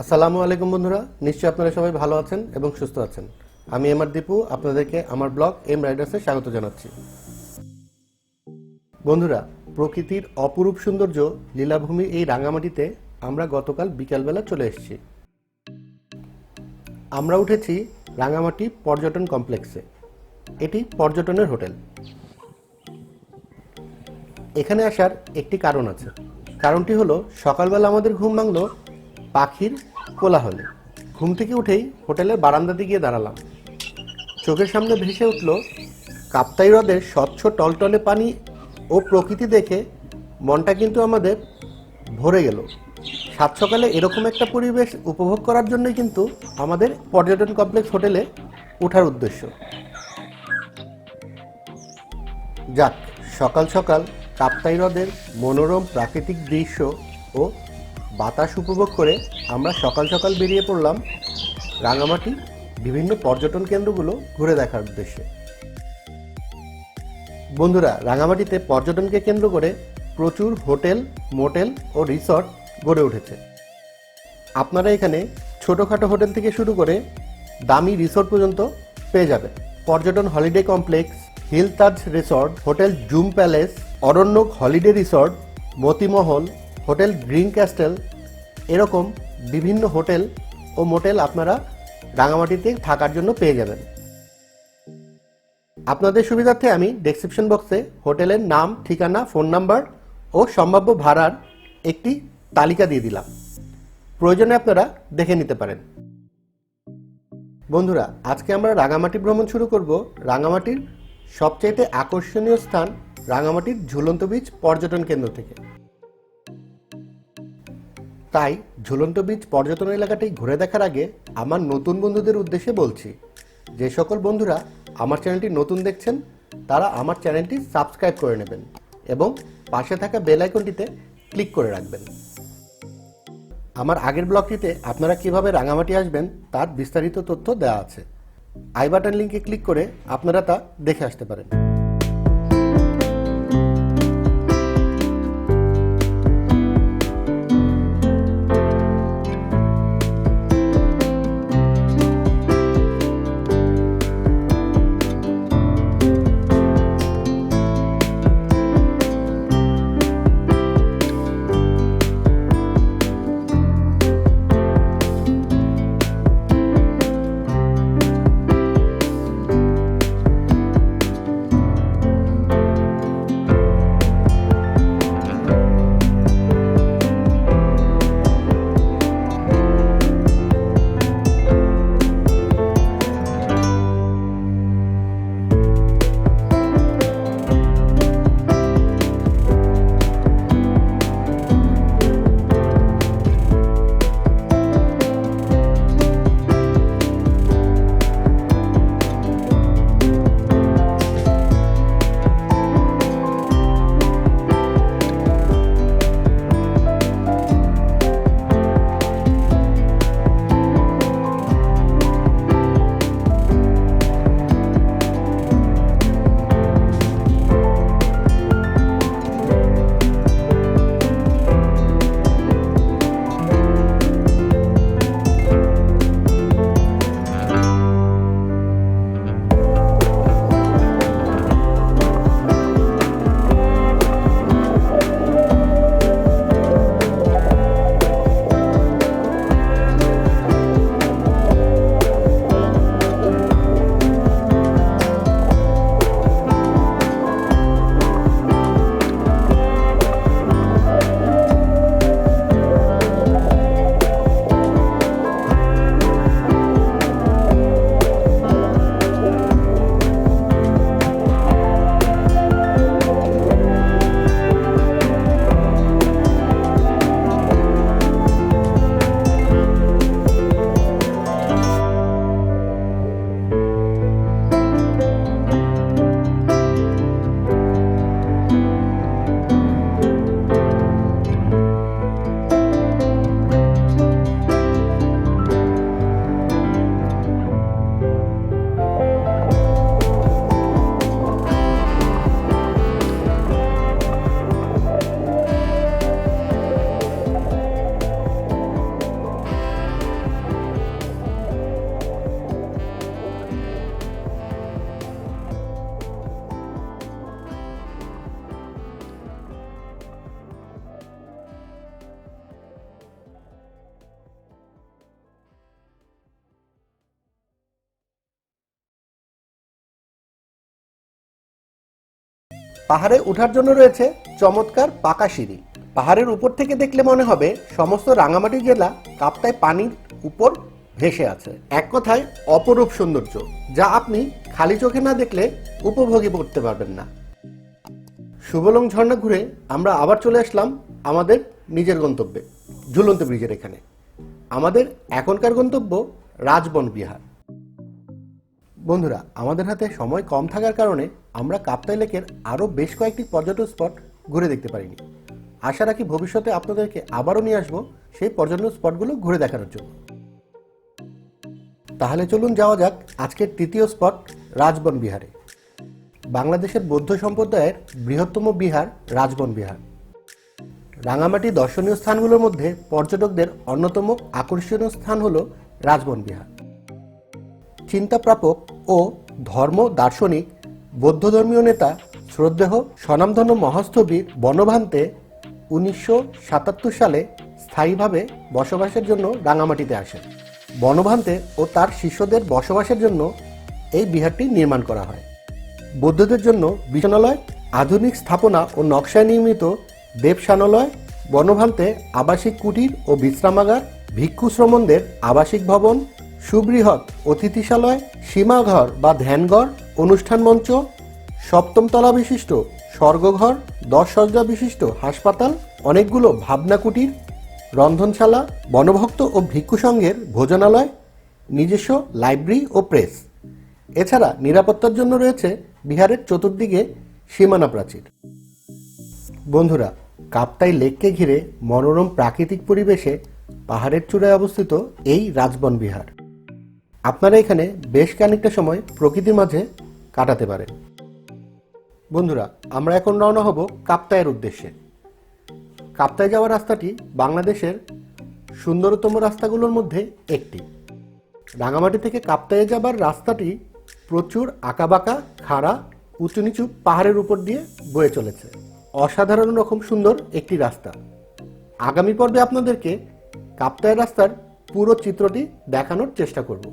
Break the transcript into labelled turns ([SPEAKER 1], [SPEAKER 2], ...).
[SPEAKER 1] আসসালামু আলাইকুম বন্ধুরা, নিশ্চয়ই আপনারা সবাই ভালো আছেন এবং সুস্থ আছেন। আমি এম আর দীপু, আপনাদেরকে আমার ব্লগ এম রাইডার্সে স্বাগত জানাচ্ছি। বন্ধুরা, প্রকৃতির অপরূপ সৌন্দর্য লীলাভূমি এই রাঙামাটিতে আমরা গতকাল বিকালবেলা চলে এসেছি। আমরা উঠেছি রাঙামাটি পর্যটন কমপ্লেক্সে। এটি পর্যটনের হোটেল। এখানে আসার একটি কারণ আছে। কারণটি হলো, সকালবেলা আমাদের ঘুম ভাঙলো পাখির কোলাহলে। ঘুম থেকে উঠেই হোটেলের বারান্দাতে গিয়ে দাঁড়ালাম। চোখের সামনে ভেসে উঠল কাপ্তাই হ্রদের স্বচ্ছ টলটলে পানি ও প্রকৃতি দেখে মনটা কিন্তু আমাদের ভরে গেল। সাত সকালে এরকম একটা পরিবেশ উপভোগ করার জন্যই কিন্তু আমাদের পর্যটন কমপ্লেক্স হোটেলে ওঠার উদ্দেশ্য। যাক, সকাল সকাল কাপ্তাই হ্রদের মনোরম প্রাকৃতিক দৃশ্য ও বাতাস উপভোগ করে আমরা সকাল সকাল বেরিয়ে পড়লাম রাঙামাটি বিভিন্ন পর্যটন কেন্দ্রগুলো ঘুরে দেখার উদ্দেশ্যে। বন্ধুরা, রাঙামাটিতে পর্যটনকে কেন্দ্র করে প্রচুর হোটেল, মোটেল ও রিসর্ট গড়ে উঠেছে। আপনারা এখানে ছোটোখাটো হোটেল থেকে শুরু করে দামি রিসর্ট পর্যন্ত পেয়ে যাবেন। পর্যটন holiday complex, hill Taj resort, hotel zoom palace, Aranyak holiday resort, Motimahal hotel green castle এরকম বিভিন্ন হোটেল ও মোটেল আপনারা রাঙামাটিতে থাকার জন্য পেয়ে যাবেন। আপনাদের সুবিধার্থে আমি ডেসক্রিপশন বক্সে হোটেলের নাম, ঠিকানা ফোন নাম্বার ও সম্ভাব্য ভাড়ার একটি তালিকা দিয়ে দিলাম। প্রয়োজনে আপনারা দেখে নিতে পারেন। বন্ধুরা, আজকে আমরা রাঙামাটি ভ্রমণ শুরু করব। রাঙামাটির সবচাইতে আকর্ষণীয় স্থান রাঙামাটির ঝুলন্ত বীচ পর্যটন কেন্দ্র থেকে। তাই ঝুলন্ত বীচ পর্যটন এলাকাটি ঘুরে দেখার আগে আমার নতুন বন্ধুদের উদ্দেশ্যে বলছি, যে সকল বন্ধুরা আমার চ্যানেলটি নতুন দেখছেন, তারা আমার চ্যানেলটি সাবস্ক্রাইব করে নেবেন এবং পাশে থাকা বেল আইকনটিতে ক্লিক করে রাখবেন। আমার আগের ব্লগটিতে আপনারা কীভাবে রাঙামাটি আসবেন তার বিস্তারিত তথ্য দেওয়া আছে। আই বাটন লিঙ্কে ক্লিক করে আপনারা তা দেখে আসতে পারেন। পাহাড়ে ওঠার জন্য রয়েছে চমৎকার পাকা সিঁড়ি। পাহাড়ের উপর থেকে দেখলে মনে হবে সমস্ত রাঙামাটি জেলা কাপ্তায় পানির উপর ভেসে আছে। এক কথায় অপরূপ সৌন্দর্য, যা আপনি খালি চোখে না দেখলে উপভোগী করতে পারবেন না। সুবলং ঝর্ণা ঘুরে আমরা আবার চলে আসলাম আমাদের নিজের গন্তব্যে, ঝুলন্ত ব্রিজের এখানে। আমাদের এখনকার গন্তব্য রাজবন বিহার বন্ধুরা, আমাদের হাতে সময় কম থাকার কারণে আমরা কাপ্তাই লেকের আরও বেশ কয়েকটি পর্যটন স্পট ঘুরে দেখতে পারিনি। আশা রাখি ভবিষ্যতে আপনাদেরকে আবারও নিয়ে আসব সেই পর্যটন স্পটগুলো ঘুরে দেখানোর জন্য। তাহলে চলুন যাওয়া যাক আজকের তৃতীয় স্পট, রাজবন বিহারে। বাংলাদেশের বৌদ্ধ সম্প্রদায়ের বৃহত্তম বিহার রাজবন বিহার। রাঙামাটি দর্শনীয় স্থানগুলোর মধ্যে পর্যটকদের অন্যতম আকর্ষণীয় স্থান হল রাজবন বিহার। চিন্তাপ্রাপক ও ধর্ম দার্শনিক বৌদ্ধ ধর্মীয় নেতা শ্রদ্ধেহ স্বনামধন্য মহাস্থবীর বনভান্তে উনিশশো সাতাত্তর সালে স্থায়ীভাবে বসবাসের জন্য রাঙামাটিতে আসেন বনভান্তে ও তার শিষ্যদের বসবাসের জন্য এই বিহারটি নির্মাণ করা হয়। বৌদ্ধদের জন্য বিছানালয় আধুনিক স্থাপনা ও নকশায় নির্মিত দেবসানালয়, বনভান্তে আবাসিক কুটির ও বিশ্রামাগার ভিক্ষু শ্রমণদের আবাসিক ভবন সুবৃহৎ অতিথিশালয়, সীমাঘর বা ধ্যানঘর, অনুষ্ঠান মঞ্চ, সপ্তম তলা বিশিষ্ট স্বর্গঘর দশ সজ্জা বিশিষ্ট হাসপাতাল, অনেকগুলো ভাবনা কুটির, রন্ধনশালা, বনভক্ত ও ভিক্ষু সংঘের ভোজনালয়, নিজস্ব লাইব্রেরি ও প্রেস। এছাড়া নিরাপত্তার জন্য রয়েছে বিহারের চতুর্দিকে সীমানা প্রাচীর। বন্ধুরা, কাপ্তাই লেককে ঘিরে মনোরম প্রাকৃতিক পরিবেশে পাহাড়ের চূড়ায় অবস্থিত এই রাজবন বিহার। আপনারা এখানে বেশ খানিকটা সময় প্রকৃতির মাঝে কাটাতে পারেন। বন্ধুরা, আমরা এখন রওনা হব কাপ্তায়ের উদ্দেশ্যে। কাপ্তায় যাওয়ার রাস্তাটি বাংলাদেশের সুন্দরতম রাস্তাগুলোর মধ্যে একটি। রাঙামাটি থেকে কাপ্তায়ে যাবার রাস্তাটি প্রচুর আঁকাবাঁকা, খাড়া উঁচু নিচু পাহাড়ের উপর দিয়ে বয়ে চলেছে। অসাধারণ রকম সুন্দর একটি রাস্তা। আগামী পর্বে আপনাদেরকে কাপ্তায় রাস্তার পুরো চিত্রটি দেখানোর চেষ্টা করব।